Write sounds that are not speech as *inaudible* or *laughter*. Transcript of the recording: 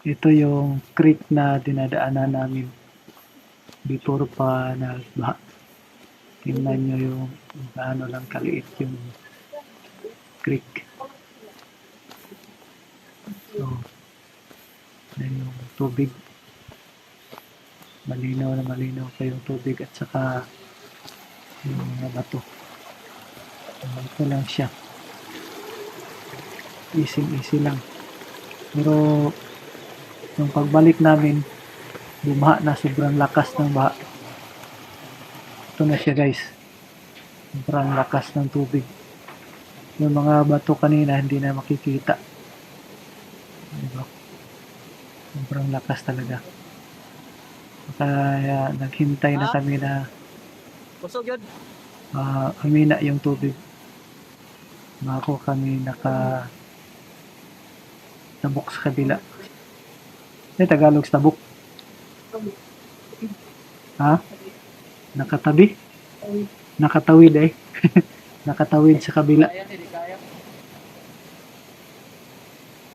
Ito yung creek na dinadaanan namin before pa nagbaha. Tingnan nyo yung gaano lang kaliit yung creek. So, yan yung tubig. Malinaw na malinaw pa yung tubig at saka yung mga bato. Ito lang siya. Easy easy lang. Pero yung pagbalik namin, bumaha na sobrang lakas ng baha. Ito na siya guys. Sobrang lakas ng tubig. Yung mga bato kanina hindi na makikita. Diba? Sobrang lakas talaga. Kaya naghintay na kami na ah, humina yung tubig. Bago kami naka tabok sa kabila. Eh, Tagalog sa tabok. Ha? Nakatabi? Nakatawid eh. *laughs* Nakatawid sa kabila. Kaya.